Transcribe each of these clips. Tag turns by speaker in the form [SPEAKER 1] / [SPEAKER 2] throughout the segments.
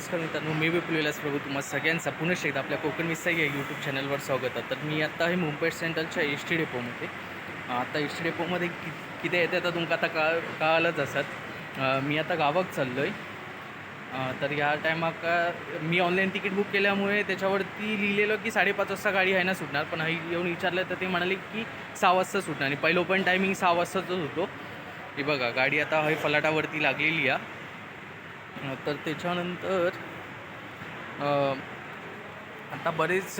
[SPEAKER 1] नमस्कार मित्रांनो मी विपुलेलास प्रभू तुम्हा सगळ्यांचा पुनश एकदा आपल्या कोकण मिसळ या यूट्यूब चॅनलवर स्वागत आहे. तर मी आता आहे मुंबई सेंट्रलच्या एस टी डेपोमध्ये आता एस टी डेपोमध्ये कि किती येते आता तुमका आता का कळालंच असत मी आता गावाक चाललो आहे तर ह्या टायमाक मी ऑनलाईन तिकीट बुक केल्यामुळे त्याच्यावरती लिहिलेलं की साडेपाच वाजता गाडी आहे ना सुटणार. पण आई येऊन विचारलं तर ते म्हणाले की सहा वाजता सुटणार. आणि पहिलं पण टायमिंग सहा वाजताच होतो. की बघा गाडी आता हे फलाटावरती लागलेली आहे. तर त्याच्यानंतर आता बरेच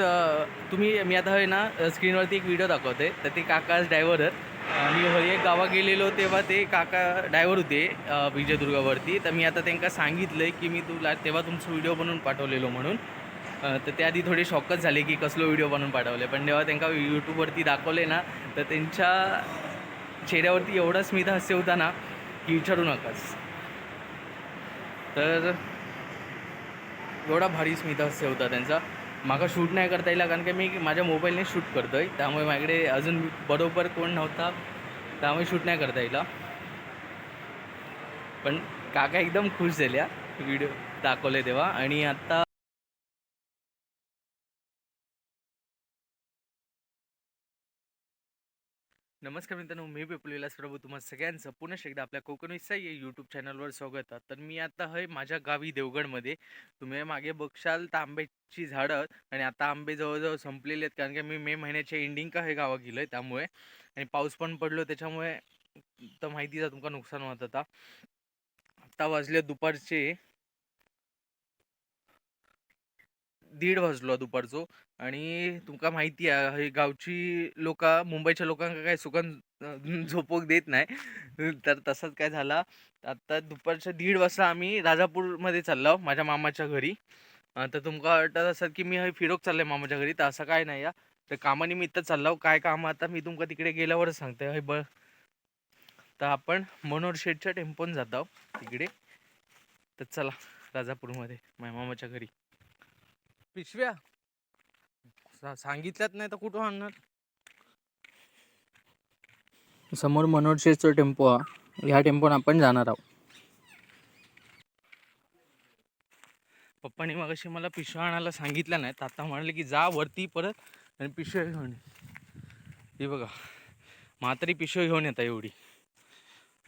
[SPEAKER 1] तुम्ही मी आता आहे ना स्क्रीनवरती एक व्हिडिओ दाखवते. तर ते काका ड्रायव्हर मी हय एक गावा गेलेलो तेव्हा ते काका ड्रायव्हर होते विजयदुर्गावरती. तर मी आता त्यांना सांगितलं आहे की मी तुला तेव्हा तुमचं व्हिडिओ बनवून पाठवलेलो म्हणून. तर त्या आधी थोडे शॉकच झाले की कसलो व्हिडिओ बनवून पाठवले पण जेव्हा त्यांना यूट्यूबवरती दाखवले ना तर त्यांच्या चेहऱ्यावरती एवढा स्मित हास्य होता ना की विचारू नकाच. तर एवढा भारी स्मितहास्य होता त्यांचा. मागा शूट नाही करता येईल कारण की मी माझ्या मोबाईलने शूट करतो आहे त्यामुळे माझ्याकडे अजून बरोबर कोण नव्हता त्यामुळे शूट नाही करता येईल पण काका एकदम खुश झाल्या व्हिडिओ दाखवले तेव्हा. आणि आत्ता नमस्कार मित्रांनो मी पेपल विलास प्रभू तुम्हाला सगळ्यांचं पुन्हा एकदा आपल्या कोकण विसाई या यूट्यूब चॅनलवर स्वागत. आहे तर मी आता आहे माझ्या गावी देवगडमध्ये. तुम्ही मागे बघशाल तर आंब्याची झाडं आणि आता आंबे जवळजवळ संपलेले आहेत कारण की मी मे महिन्याच्या एंडिंग का हे गावा गेलो आहे त्यामुळे आणि पाऊस पण पडलो त्याच्यामुळे तर माहितीचा तुमका नुकसान होत आता. आता वाजले दुपारचे दीड वाजलो दुपारचो आणि तुमका माहिती आहे हे गावची लोक मुंबईच्या लोकांना काय सुकन अं, देत नाही. तर तसंच काय झाला. आता दुपारच्या दीड वाजता आम्ही राजापूरमध्ये चाललो माझ्या मामाच्या घरी. अं, तर तुमका वाटत असत की मी हे फिरोक चाललंय मामाच्या घरी तर असं काय नाही या. तर कामानिमित्त चाललो काय काम आता मी तुमका तिकडे गेल्यावरच सांगते हे बळ तर आपण मनोहर शेठच्या टेम्पोन जात आहोत तिकडे. तर चला राजापूरमध्ये माझ्या मामाच्या घरी. पिशव्या? सांगितल्यात नाही तर कुठं आणणार? समोर शेठचा टेम्पो हा. ह्या टेम्पोन आपण जाणार आहोत. पप्पानी मग मला पिशव्या आणायला सांगितलं नाही आता म्हणाले की जा वरती परत आणि पिशव्या घेऊन ये. हे बघा म्हातारी पिशव्या घेऊन येता एवढी.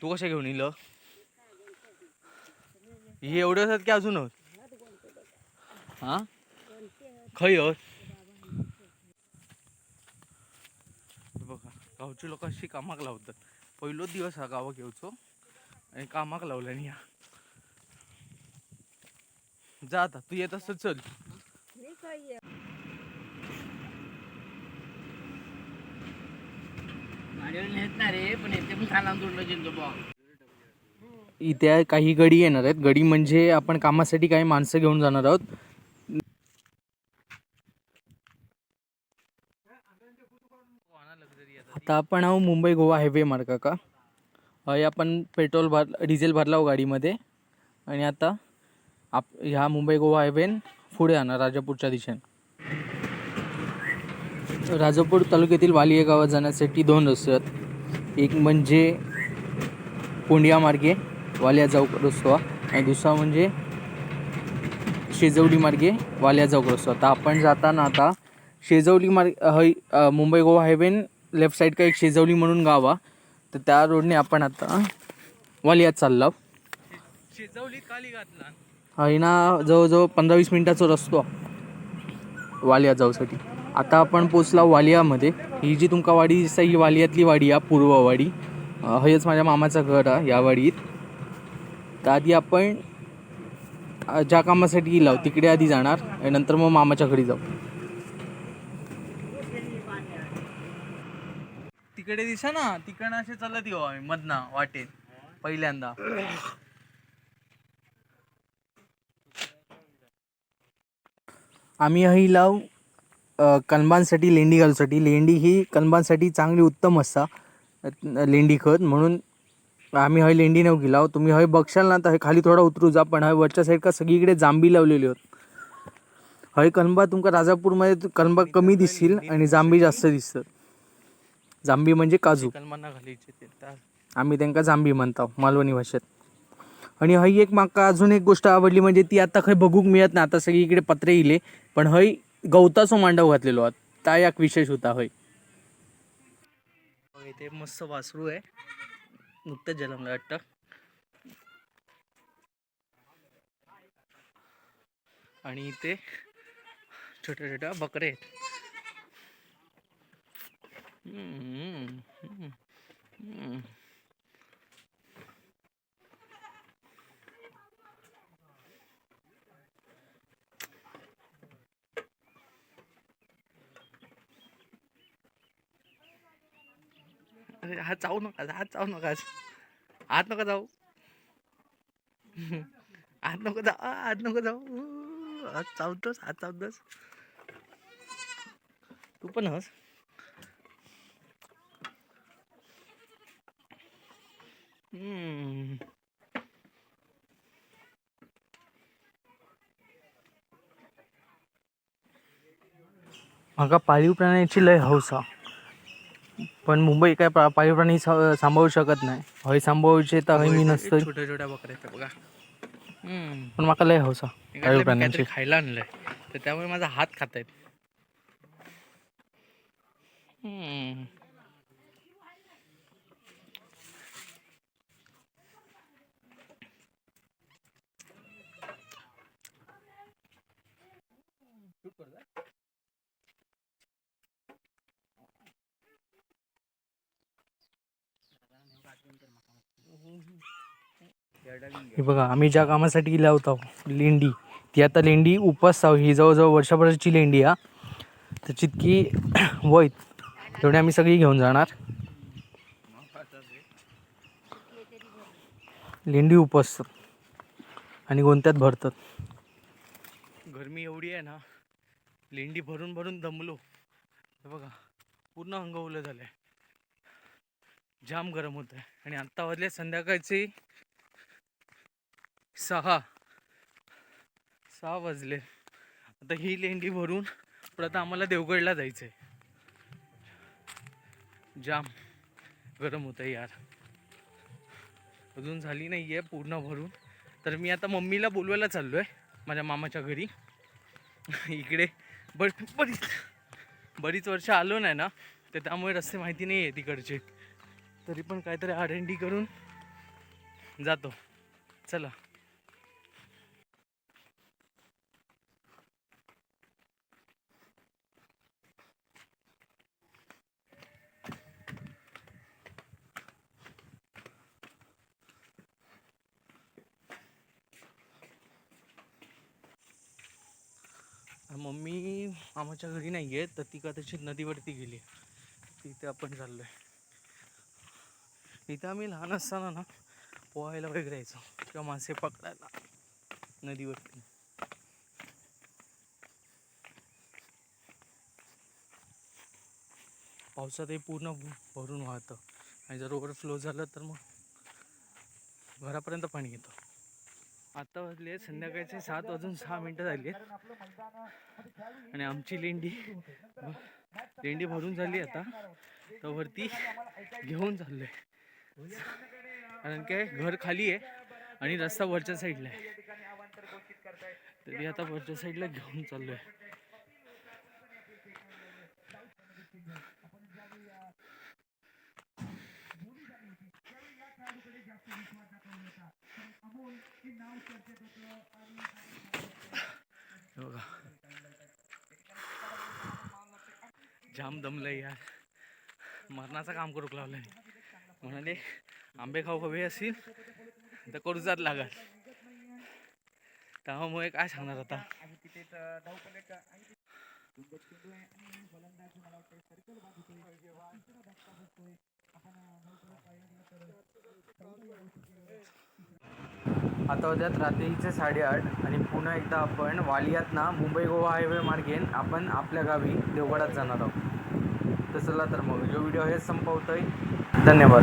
[SPEAKER 1] तू कशा घेऊन येईल? हे एवढे असतात की अजून? हा? खय? हे बघा गावची लोक अशी कामाक लावतात. पहिलोच दिवस हा गावाक येऊचो आणि कामाक लावल्याने या. जा आता तू येत असत चल. इथे काही गडी येणार आहेत. गडी म्हणजे आपण कामासाठी काही माणसं घेऊन जाणार आहोत. आता आपण आहो मुंबई गोवा हायवे मार्ग का हय आपण पेट्रोल भर डिझेल भरला हो गाडीमध्ये. आणि आता आप ह्या मुंबई गोवा हायवेन पुढे आणा राजापूरच्या दिशेने. राजापूर तालुक्यातील वाली या गावात जाण्यासाठी दोन रस्ते आहेत. एक म्हणजे कोंडिया मार्गे वालिया चौक रस्तो आणि दुसरा म्हणजे शेजवडी मार्गे वालिया चौक रस्तो आता आपण जाताना आता शेजवली मार्ग हय मुंबई गोवा हायवेन लेफ्ट साईड का एक शेजवली म्हणून गाव हा. तर त्या रोडने आपण आता वालियात चाललो.
[SPEAKER 2] शेजावली खाली घातला
[SPEAKER 1] हय ना जवळजवळ पंधरा वीस मिनिटाचा रस्तो. वालिया जाऊसाठी. आता आपण पोचला वालियामध्ये. ही जी तुमका वाडी दिसता ही वालियातली वाडी आहे पूर्ववाडी. हयच माझ्या मामाचं घर आहे या वाडीत. तर आधी आपण ज्या कामासाठी गेलो तिकडे आधी जाणार. आणि नंतर मग मामाच्या घरी जाऊ.
[SPEAKER 2] तिकडे दिसा ना तिकडनं असे चालत येऊ आम्ही मधना वाटेत पहिल्यांदा.
[SPEAKER 1] आम्ही ही लाव अ, कलबांसाठी लेंडी घालूसाठी. लेंडी ही कलबांसाठी चांगली उत्तम असता लेंडी खत. म्हणून आम्ही हय लेंडी नेऊ गेला तुम्ही हय बघशाल ना तर हय खाली थोडा उतरू जा पण हय वरच्या साईड का सगळीकडे जांबी लावलेली होत. हय कलंबा तुमका राजापूरमध्ये तु- कमी दिसतील आणि जांबी जास्त दिसतात. जांबी म्हणजे काजू.
[SPEAKER 2] कलमांना ते
[SPEAKER 1] आम्ही त्यांका जांबी म्हणतो मालवणी भाषेत. आणि हई एक माका अजून एक गोष्ट आवडली म्हणजे ती आता खंय बघूक मिळत ना आता सगळीकडे पत्रे इले पण हय गवताचो मांडव घातलेलो आत ता एक विशेष होता हय इथे मस्त वासरू आहे. नुकतंच जन्मलं वाटतं. आणि इथे छोट्या छोट्या बकरे आहेत. हात जाऊ नका हात जाऊ नका. आत नका जाऊ. आत नको जाऊ आत नको जाऊ. आत चावतोस आत चावतोस. तू पण हस. म्हाका पाळीव प्राण्यांची लय हौस हा. पण मुंबई काय पाळीव प्राणी सांभाळू शकत नाही. हय सांभाळूचे तर हय मी नसतं
[SPEAKER 2] छोट्या छोट्या बकऱ्या आहेत बघा. हम्म.
[SPEAKER 1] पण म्हाका लय हौस हा पाळीव प्राण्यांची.
[SPEAKER 2] खायला आणलंय. तर त्यामुळे माझा हात खात आहेत
[SPEAKER 1] हे बघा आम्ही ज्या कामासाठी गेला होता लेंडी. ती आता लेंडी उपास ही जवळजवळ वर्षभराची लेंडी हा. तर जितकी वैत तेवढी आम्ही सगळी घेऊन जाणार. लेंडी उपसतात आणि गोंत्यात भरतात. गरमी एवढी आहे ना लेंडी भरून भरून दमलो. हे बघा पूर्ण अंग झालं आहे जाम गरम होत आहे आणि आत्ता वाजले संध्याकाळचे सहा. सहा वाजले. आता ही लेंडी भरून परत आम्हाला देवगडला जायचंय. जाम गरम होतं यार. अजून झाली नाही आहे पूर्ण भरून. तर मी आता मम्मीला बोलवायला चाललो आहे माझ्या मामाच्या घरी. इकडे बर बरीच बरीच वर्ष आलो नाही ना तर त्यामुळे रस्ते माहिती नाही आहे तिकडचे. तरी पण काहीतरी आर करून जातो. चला. मम्मी मामाच्या घरी नाही आहे तर ती कदाचित नदीवरती गेली तिथे आपण चाललोय. तिथं आम्ही लहान असताना ना पोहायला वगैरे यायचो. किंवा मासे पकडायला. नदीवरती. पावसातही पूर्ण भरून वाहतं. आणि जर ओव्हरफ्लो झालं तर मग घरापर्यंत पाणी येतं. आत्ता वाजले संध्याकाळचे सात वाजून सहा मिनटं झाली आणि आमची लेंडी लेंडी भरून झाली आता. तर वरती घेऊन चाललोय. कारण काय घर खाली आहे आणि रस्ता वरच्या साईडला आहे. तरी आता वरच्या साईडला घेऊन चाललोय. बघा. जाम दमलंय यार. मरणाचं काम करूक लावलंय म्हणाले आंबे खाऊ हवे असतील तर करूचाच लागल. त्यामुळे काय सांगणार आता आता उद्यात रात्रीचे साडेआठ आणि पुन्हा एकदा आपण वालियात ना मुंबई गोवा हायवे मार्गेन आपण आपल्या गावी देवगडात जाणार आहोत. तर चला तर मग जो व्हिडिओ हे संपवतोय. धन्यवाद.